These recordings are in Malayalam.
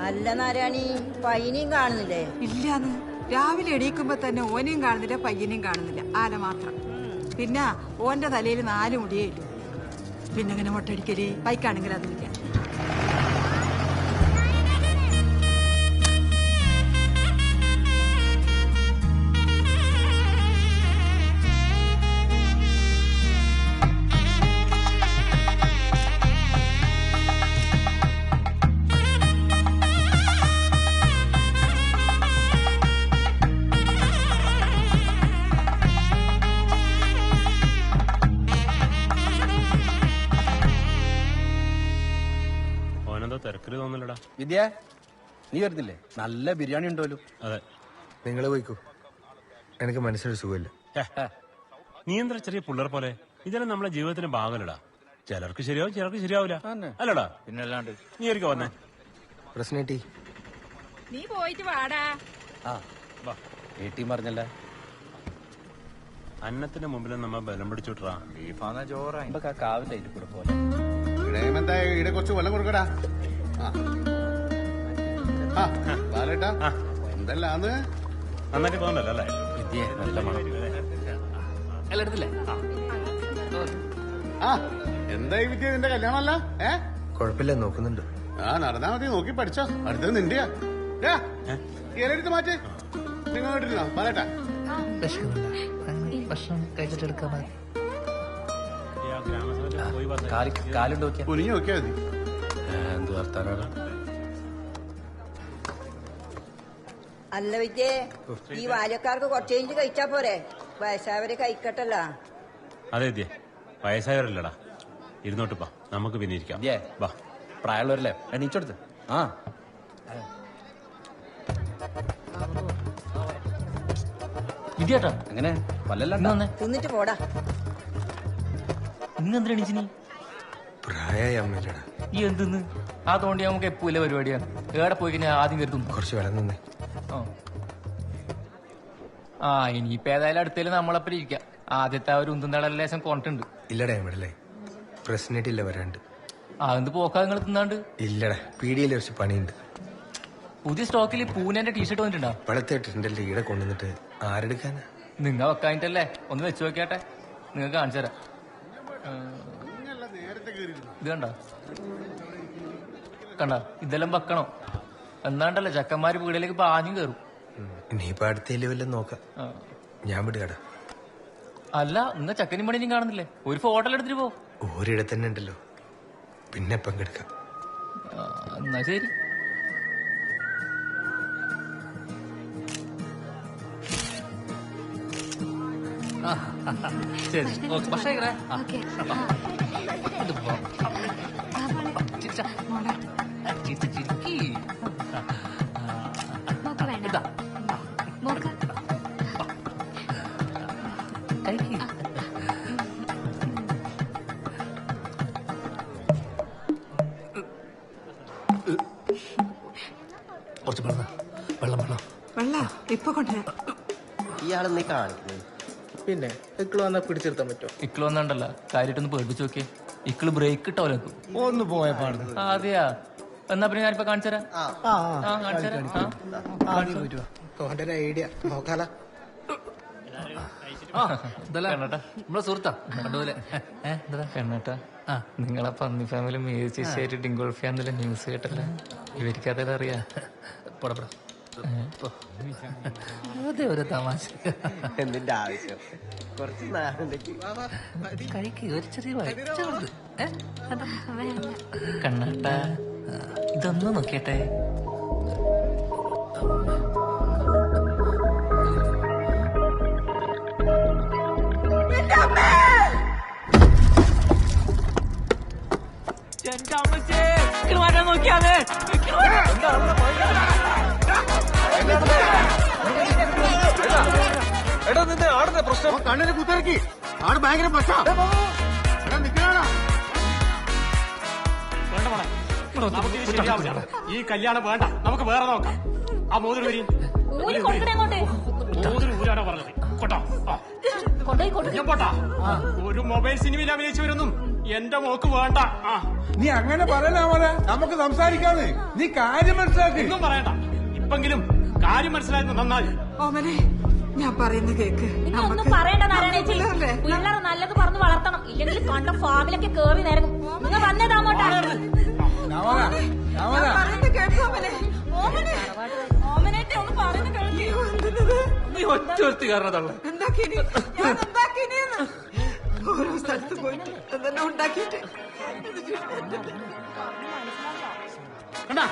അല്ല നാരായണി പയ്യനെയും കാണുന്നില്ലേ? ഇല്ലാന്ന്. രാവിലെ എണീക്കുമ്പോ തന്നെ ഓനെയും കാണുന്നില്ല പയ്യനെയും കാണുന്നില്ല. ആന മാത്രം. പിന്നെ ഓന്റെ തലയിൽ നാല് മുടിയേ ഇല്ലു പിന്നെ അങ്ങനെ മുട്ടടിക്കൽ ബൈക്കാണെങ്കിൽ അതുമില്ല ഓനെന്തോ തിരക്കിൽ തോന്നലടാ വിദ്യ നീ വരുന്നില്ലേ? നല്ല ബിരിയാണി ഉണ്ടല്ലോ അതെ. നിങ്ങൾ പോയിക്കോ. എനിക്ക് മനസ്സിലൊരു സുഖമില്ല. നീ എന്താ ചെറിയ പിള്ളേർ പോലെ? ഇതെല്ലാം നമ്മളെ ജീവിതത്തിന്റെ ഭാഗമല്ലടാ. ചിലർക്ക് ശരിയാവും ചിലർക്ക് ശരിയാവില്ല. അല്ലടാ. പിന്നെ അല്ലാണ്ട് നീ ഒരിക്കൽ വന്നേ? പ്രശ്നം ടീ നീ പോയിട്ട് വാടാ. ആ വാ. വീട്ടിൽ പറഞ്ഞല്ല? അന്നത്തിന്റെ മുമ്പിൽ നമ്മ ബലം പിടിച്ചോട്ടാ ബീഫാന്ന ചോറാ. ഇപ്പൊ കാവിന്റെ അതിൽ കൂടെ പോലെ. ഇടയമെന്താ ഇവിടെ കുറച്ച് വെള്ളം കൊടുക്കടാ. ആ. ആ, ബാലേട്ടാ എന്തല്ലാന്ന് നന്നായിട്ട് തോന്നല്ലോ അല്ലേ? എല്ലാം എടുത്തില്ലേ ആ. എന്താ ഈ വിദ്യ? നിന്റെ കല്യാണമല്ല? ഏ? കുഴപ്പമില്ല നോക്കുന്നുണ്ട്. ആ നടന്നാ മതി നോക്കി പഠിച്ചോ. അടുത്തത് നിന്റെയാ ഇലയെടുത്ത് മാറ്റ്. നിങ്ങൾ കേട്ടിരുന്നോ ബാലേട്ടാ. ഭക്ഷണം കഴിച്ചിട്ട് എടുക്കാൻ കാലുണ്ട് നോക്കിയാ. കുനിഞ്ഞു നോക്കിയാ മതി. എന്ത് വർത്താനാണ് അല്ല വിജയ് ഈ ബാല്യക്കാർക്ക് കുറച്ചേഞ്ച് കഴിഞ്ഞ് കഴിച്ചാ പോരെ? വയസ്സായവരെ കഴിക്കട്ടല്ല. അതെ വിദ്യ. വയസ്സായവരല്ലടാ. ഇരുന്നോട്ട് പാ നമുക്ക് പിന്നെ ഇരിക്കാം. വാ. പ്രായമുള്ളവരല്ലേ? എണീച്ചെടുത്ത് ആ. വിദ്യാട്ടാ. എങ്ങനെ? പല്ലല്ല തിന്നിട്ട് പോടാ. ഇന്ന് എന്തിനാ എണീച്ചു നീ? പ്രായമായി അമ്മയില്ലടാ ഈ എന്തെന്ന് ആ തോണ്ടി നമുക്ക് എപ്പോലെ പരിപാടിയാണ്? ഏടെ പോയി കഴിഞ്ഞാൽ ആദ്യം കരുതും കുറച്ച് വെള്ളം നിന്നേ. ആ. ഇനിയിപ്പോ ഏതായാലും അടുത്തേലും നമ്മളപ്പം ഇരിക്കാം. ആദ്യത്തെ ആ ഒരു ഉന്തുന്നട ലേശം കൊണ്ടിട്ടുണ്ട്. ഇല്ലടാ എമ്മടല്ലേ പ്രശ്നമായിട്ടില്ല വരാണ്ട്. ആ എന്ത് പോക്കാ നിങ്ങൾ തിന്നാണ്ട്? ഇല്ലടാ പീടിയയിൽ കുറച്ച് പണിയുണ്ട്. പുതിയ സ്റ്റോക്കിൽ പൂനെന്റെ ടീഷർട്ട് വന്നിട്ടുണ്ടോ? ഇപ്പോഴത്തെ ട്രെൻഡല്ലേ ഈടെ കൊണ്ടുവന്നിട്ട്. ആരെടുക്കാനാ? നിങ്ങ വെക്കാനിട്ടല്ലേ ഒന്ന് വെച്ച് നോക്കിയാട്ടെ. നിങ്ങൾക്ക് കാണിച്ചു തരാം. ഇത് കണ്ട? കണ്ട? ഇതെല്ലാം വെക്കണോ? എന്നാണ്ടല്ലേ ചക്കന്മാര് വീടിലേക്ക് പാഞ്ഞും കയറും ഇനിയിപ്പോ അടുത്തേൽ വല്ലതും നോക്കാം. ഞാൻ വിടുകട. അല്ല ഇന്ന് ചക്കനും പണിയും കാണുന്നില്ലേ? ഒരു ഫോട്ടോ എടുത്തിട്ട് പോ. ഒരിട തന്നെ ഉണ്ടല്ലോ. പിന്നെ പങ്കെടുക്കാം ആ, എന്നാ ശരി. ശരി. ഓക്കെ ആ, ഓക്കെ. ഇത് പോ. ചിരിച്ച. ചിരിച്ച് ചിരിക്ക്. മോക്ക് വേണ്ട. ഇതാ. മോക്ക്. കഴിക്ക്. കുറച്ച് വെള്ളം വെള്ളം വെള്ളം. വെള്ള ഇപ്പൊ കൊണ്ടുവരാം. നീ കാണിക്കുന്നത് പിന്നെ ഇക്കൾ വന്നാ പിടിച്ചെടുത്താൻ പറ്റുമോ ഇക്കിൾ വന്നണ്ടല്ല കാര്യമായിട്ടൊന്ന് പേടിപ്പിച്ച് നോക്കിയേ. ഇക്കിൾ ബ്രേക്ക് ഇട്ടോലെ ഒന്ന് പോയ പാടുന്നു അതെയാ. എന്നാ പിന്നെ ഞാനിപ്പോ കാണിച്ചുതരാം ആ. കാണിച്ചുതരാം ഐഡിയ. നോക്കാല. നമ്മളെ സുഹൃത്താ. കണ്ടുപോലെ ആ. നിങ്ങളെ പന്നി ഫാമിലി മേച്ചിട്ട് ഡിങ്കോൾഫി എന്നുള്ള ന്യൂസ് കേട്ടല്ലേ. ഇവർക്ക് അതെല്ലാം അറിയാ. അതെ ഒരു തമാശ. എന്തിന്റെ ആവശ്യം? കുറച്ച് കഴിക്കുക കഴിക്ക് ഒരു ചെറിയ വേണ്ട കണ്ണാട്ടാ. ഇതൊന്നും നോക്കിയട്ടെ. കണ്ണിന് കുത്തിറക്കി. ആട് ഭയങ്കര പ്രശ്നം. എടാ ഈ കല്യാണം വേണ്ട. നമുക്ക് വേറെ നോക്കാം. ആ മോതിരം വരി. ഊരി കൊടുക്കണേ അങ്ങോട്ട്. മോതിരം ഊരാണോ പറഞ്ഞത്. കൊട്ടാ. കൊടുക്കും. പോട്ടാ. ഒരു മൊബൈൽ സിനിമയിൽ അഭിനയിച്ചവരൊന്നും എന്റെ മോക്ക് വേണ്ട. ആ. നീ അങ്ങനെ പറയലാ മോനെ നമുക്ക് സംസാരിക്കാന്ന്. നീ കാര്യം മനസ്സിലാക്കി. ഒന്നും പറയണ്ട. ഇപ്പെങ്കിലും കാര്യം മനസ്സിലായിരുന്നു നന്നായി. ഓമനെ ഞാൻ പറയുന്ന കേക്ക്. ഒന്നും പറയണ്ട നാരായണേച്ചി പിള്ളേർ നല്ലത് പറഞ്ഞു വളർത്തണം. ഇല്ലെങ്കിൽ കണ്ട ഫാമിലൊക്കെ കേറി നേരം. നിങ്ങൾ പറയുന്ന കേൾക്ക്. നീ ഒറ്റ ഒരുത്തി കാരണതള്ള ഓരോ സ്ഥലത്ത് പോയിട്ട് എന്തെല്ലാം ഉണ്ടാക്കിയിട്ട്. കണ്ടാ?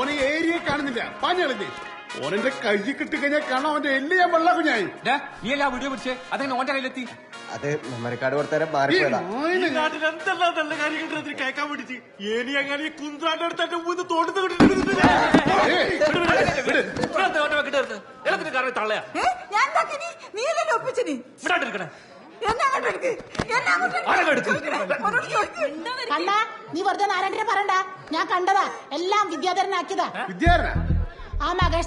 ഓനെ ഏരിയ കാണുന്നില്ല. പാഞ്ഞളിഞ്ഞ് ഓനെന്റെ കൈ കിട്ടി കഴിഞ്ഞാൽ കാണാൻ അവന്റെ എല്ല് ഞാൻ വെള്ള കുഞ്ഞായി. നീ എല്ലാ വീഡിയോ പിടിച്ചേ? അതെങ്ങനെ ഓന്റെ കയ്യിലെത്തി? അത് മെമ്മറിക്കാട് കൊടുത്തരം മാറിപ്പോയതാ. മോയിന് നാട്ടിൽ എന്തെല്ലാം നല്ല കാര്യങ്ങൾ അതിന് കേൾക്കാൻ വേണ്ടിട്ട് ഏനി അങ്ങനെ ഈ കുന്ത്രാന്റെ അടുത്ത് എന്റെ മൂന്ന് തോണ്ടുന്ന തള്ളയാ. ഏ? ഞാൻ എന്താക്കിനി നീ. കണ്ട വെറുതെ നാരായണനെ പറയണ്ട. ഞാൻ കണ്ടതാ. എല്ലാം വിദ്യാധരനാക്കിയതാ. വിദ്യാരന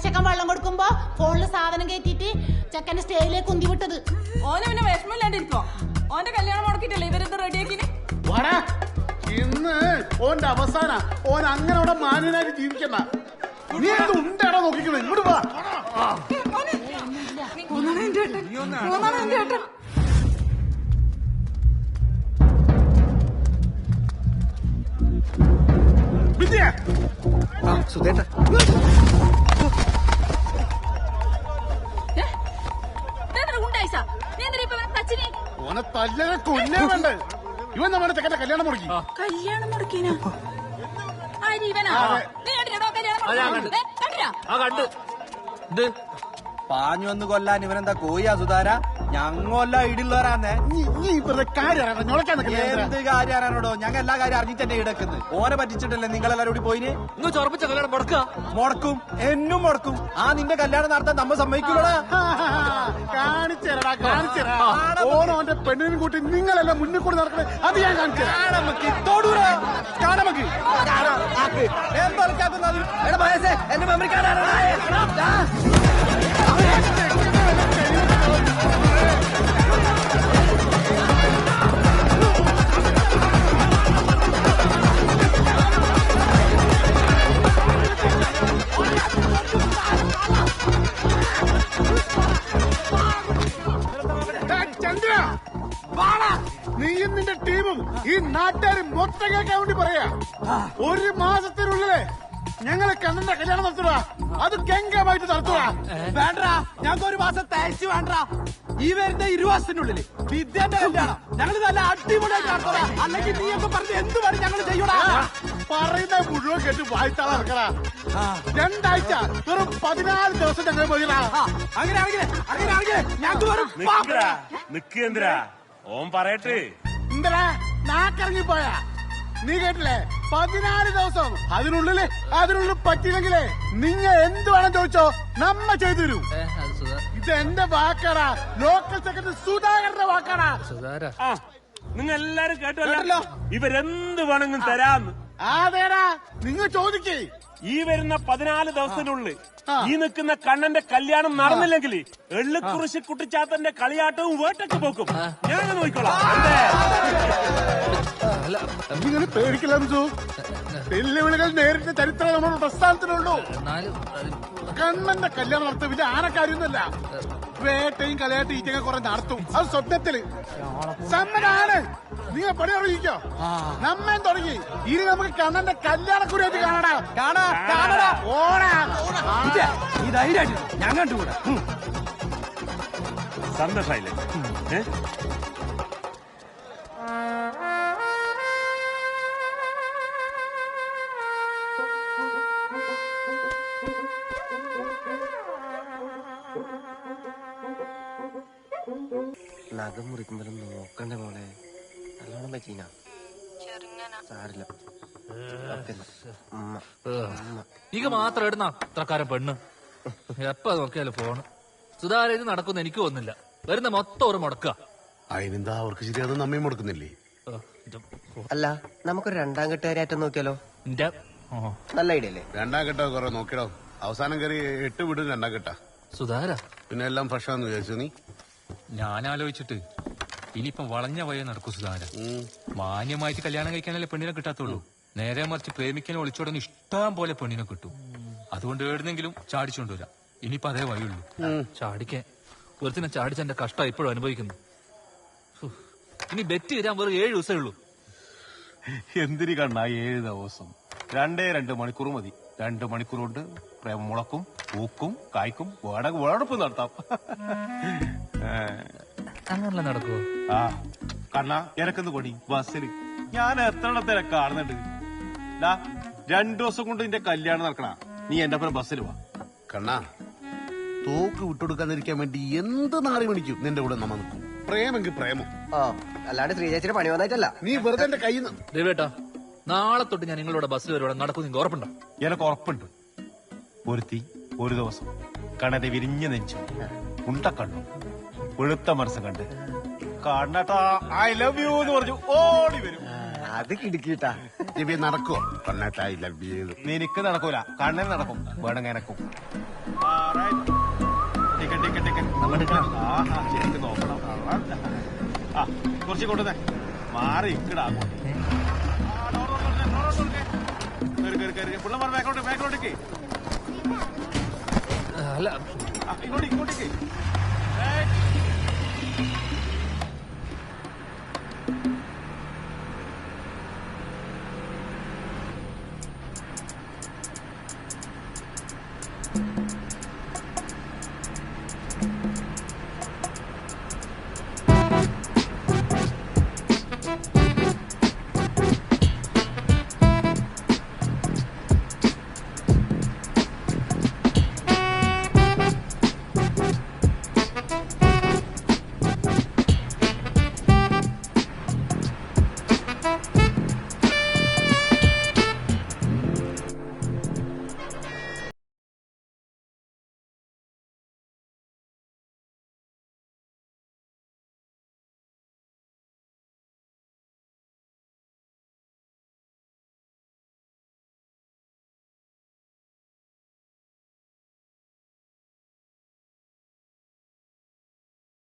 ചെക്കൻ വെള്ളം കൊടുക്കുമ്പോ ഫോണിൽ സാധനം കയറ്റിട്ട് ചെക്കന്റെ സ്റ്റേയിലേക്ക് ഉന്തി വിട്ടത്. ഓന് പിന്നെ വിഷമില്ലാണ്ടിരിക്കോ ഓന്റെ കല്യാണം മുടക്കിട്ടല്ലേ ഇവരെന്ത് റെഡിയാക്കിനി വാടാ. ഇന്ന് ഓന്റെ അവസാന. ഓൻ അങ്ങനെ അവിടെ മാന്യനായിട്ട് ജീവിക്കണ്ട. നീ ഉണ്ടാടാ നോക്കിക്കണേ. ഇങ്ങോട്ട് വാ. സുധേട്ട. തല്ലനെ കൊല്ലേ വേണ്ട? ഇവൻ നമ്മുടെ ചെക്കന്റെ കല്യാണം മുടക്കി കല്യാണം മുടക്കിനാ ആ കണ്ട്. ഇത് പാഞ്ഞു വന്ന് കൊല്ലാൻ ഇവനെന്താ കോയാ സുധാര ഞങ്ങല്ല ഇടുള്ളവരാന്നേ എന്ത് കാര്യാണോ ഞങ്ങൾ എല്ലാ കാര്യം അറിഞ്ഞിട്ട് തന്നെ ഇടക്കുന്നത് ഓനെ പറ്റിച്ചിട്ടല്ലേ നിങ്ങളെല്ലാരും കൂടി പോയിന്? ഇന്ന് ചൊറപ്പിച്ച കല്യാണം മുടക്കുക. മുടക്കും. എന്നും മുടക്കും. ആ നിന്റെ കല്യാണം നടത്താൻ നമ്മ സമ്മതിക്കൂടാ കാണിച്ചേരടാ കാണിച്ചേരാ. ഓനോന്റെ പെണ്ണിനും കൂട്ടി നിങ്ങളെല്ലാം മുന്നിൽ കൂടി നടക്കണേ. അത് ഞാൻ കാണിച്ചു നമുക്ക് തൊടൂടാ കാണമക്ക് എന്തൊക്കെ എന്റെ മെമ്മറിക്കാരാണ് നാട്ടുകാർ മൊത്തം വേണ്ടി പറയാ. ഒരു മാസത്തിനുള്ളിൽ ഞങ്ങളെ കണ്ണന്റെ കല്യാണം നടത്തുക. അത് ഗംഗമായിട്ട് നടത്തുക. വേണ്ട ഞങ്ങൾക്ക് ഒരു മാസം തയ്ച്ചു വേണ്ട ഈ വരുന്ന ഇരുവാസത്തിനുള്ളിൽ വിദ്യന്റെ കല്യാണം ഞങ്ങൾ നല്ല അടിപൊളിയായിട്ട് അല്ലെങ്കിൽ നീ ഒക്കെ പറഞ്ഞ് എന്ത് പണി ഞങ്ങൾ ചെയ്യൂടാ. പറയുന്ന മുഴുവൻ കേട്ട് വായിത്താളെ ഇറക്കടാ രണ്ടാഴ്ച വെറും പതിനാല് ദിവസം ഞങ്ങൾ പോയിടാ അങ്ങനെയാണെങ്കിൽ അങ്ങനെയാണെങ്കിൽ ഞങ്ങൾക്ക് വെറും നിക്കേന്ദ്ര ഓം പറയട്ടെ. ഇന്ദ്ര നാക്കിറങ്ങി പോയാ നീ കേട്ടില്ലേ? പതിനാല് ദിവസം അതിനുള്ളിൽ അതിനുള്ളിൽ പറ്റിയില്ലെങ്കിലേ നിങ്ങ എന്ത് വേണം ചോദിച്ചോ നമ്മ ചെയ്തു തരൂ. ഇത് എന്റെ വാക്കാടാ. ലോക്കൽ സെക്രട്ടറി സുധാകരന്റെ വാക്കാടാ. സുധാര ആ നിങ്ങൾ എല്ലാരും കേട്ടല്ലോ? ഇവരെന്ത് വേണമെങ്കിലും തരാന്ന്. അതേടാ. നിങ്ങൾ ചോദിക്കേ. ഈ വരുന്ന പതിനാല് ദിവസത്തിനുള്ളിൽ ഈ നിൽക്കുന്ന കണ്ണന്റെ കല്യാണം നടന്നില്ലെങ്കിൽ എള്ളുക്കുറിശി കുട്ടിച്ചാത്തന്റെ കളിയാട്ടവും വേട്ടൊക്കെ പോക്കും. ഞാൻ നോക്കിക്കോളാം. പേടിക്കില്ല വെല്ലുവിളികൾ നേരിട്ട ചരിത്രം നമ്മുടെ പ്രസ്ഥാനത്തിനുള്ളൂ. ഗവൺമെന്റിന്റെ കണ്ണന്റെ കല്യാണം നടത്തും. ഇത് ആനക്കാര്യൊന്നുമല്ല. വേട്ടയും കലയാട്ടും ഈറ്റൊക്കെ കുറെ നടത്തും. അത് സ്വപ്നത്തിൽ. സമ്മതാണ്. നിങ്ങൾ പണി അറിയിക്കോ? നമ്മേം തുടങ്ങി. ഇനി നമുക്ക് കണ്ണന്റെ കല്യാണക്കുറിയായിട്ട് കാണടാ. കാണാ കാണടാ. ഓടാ. ഈ ധൈര്യമായിട്ട് ഞാൻ കണ്ടുകൂടാ. ഉം. നഖം മുറിക്കുമ്പോഴും നോക്കണ്ട മോളെ? നല്ലോണം പറ്റീന? സാരില്ല. ഇക മാത്രം ഇടുന്ന അത്രക്കാരൻ പെണ്ണ്. എപ്പ നോക്കിയാലും ഫോണ്. സുധാര ഇത് നടക്കുന്ന എനിക്ക് ഒന്നില്ല വരുന്ന മൊത്തം ഒരു മുടക്കുക. അതിനെന്താ അവർക്ക് ശരി അത് നമ്മയും കൊടുക്കുന്നില്ലേ അല്ല നമുക്കൊരു രണ്ടാം കെട്ടുകാരായിട്ട് നോക്കിയാലോ? നല്ല ഐഡിയ അല്ലേ? രണ്ടാം കെട്ടോ കുറെ നോക്കിടോ. അവസാനം കയറി എട്ട് വിടും രണ്ടാം കെട്ടാ. സുധാര പിന്നെ എല്ലാം ഫ്രഷാന്ന് വിചാരിച്ചു നീ? ഞാൻ ആലോചിച്ചിട്ട് ഇനിയിപ്പം വളഞ്ഞ വയ നടക്കൂ സുധാര മാന്യമായിട്ട് കല്യാണം കഴിക്കാനല്ലേ പെണ്ണിനെ കിട്ടാത്തുള്ളൂ. നേരെ മറിച്ച് പ്രേമിക്കാനും ഒളിച്ചോടാൻ ഇഷ്ടം പോലെ പെണ്ണിനെ കിട്ടും. അതുകൊണ്ട് എവിടുന്നെങ്കിലും ചാടിച്ചുകൊണ്ടുവരാം ഇനിയിപ്പോ അതേ വഴിയുള്ളൂ. ചാടിക്കാൻ വെറുതെ ചാടിച്ച എന്റെ കഷ്ടം ഇപ്പോഴും അനുഭവിക്കുന്നു. ഇനി ബെറ്റ് തരാൻ വെറും ഏഴ് ദിവസമേ ഉള്ളൂ. എന്തിന് കണ്ണ ഏഴ് ദിവസം. രണ്ടേ രണ്ട് മണിക്കൂർ മതി. രണ്ട് മണിക്കൂർ കൊണ്ട് മുളക്കും പൂക്കും കായ്ക്കും വേട വേടപ്പ് നടത്താം. അങ്ങനെ അങ്ങനല്ല നടക്കുവോ? ആ കണ്ണ എനക്കെന്ന് കൊടി ബസ്സിൽ ഞാൻ എത്ര എത്രത്തിനെ കാണുന്നുണ്ട്. ഡാ രണ്ടു ദിവസം കൊണ്ട് നിന്റെ കല്യാണം നടക്കണ. നീ എന്റെ ഒപ്പം ബസ്സിൽ വാ. കണ്ണ തോക്ക് വിട്ടുകൊടുക്കാതിരിക്കാൻ വേണ്ടി എന്ത് നാറി മണിക്കും നിന്റെ കൂടെ നമ്മ നിൽക്കും. പ്രേമെങ്കിൽ പ്രേമം. ആ അല്ലാണ്ട് ശ്രീചേച്ചിയുടെ പണി വന്നായിട്ടല്ല. നീ വെറുതെ എന്റെ കയ്യിൽ നിന്ന് ദേവേട്ടാ നാളെ തൊട്ട് ഞാൻ നിങ്ങളുടെ ബസ്സിൽ വരുവാണെങ്കിൽ നടക്കും നിങ്ങൾക്ക് ഉറപ്പുണ്ടോ? എനക്ക് ഉറപ്പുണ്ട്. ഒരുത്തി ഒരു ദിവസം. കണ്ണന്റെ വിരിഞ്ഞു നെഞ്ചു. ഉണ്ടക്കണ്ണു. വെളുത്ത മനസ്സ് കണ്ട് കണ്ണട്ടാ ഐ ലവ് യു എന്ന് പറഞ്ഞു. ഓടി വരും. അത് കിടുക്കിട്ടാ. നടക്കുവോ ഐ ലവ് യു നിനക്ക് നടക്കൂല. കണ്ണൻ നടക്കും. വേണമെങ്കിൽ എനക്കും. ടിക്കറ്റ് ടിക്കറ്റ് ടിക്കറ്റ് ആഹാ ശരിക്കും നോക്കണം. ആ കുറച്ച് കൊണ്ടുവന്നേ മാറി ഇക്കടാ അങ്ങോട്ട്. പിള്ളമാർ ബാക്കോട്ട് ബാക്കോട്ടേക്ക് അല്ല ഇങ്ങോട്ട് ഇങ്ങോട്ടേക്ക്.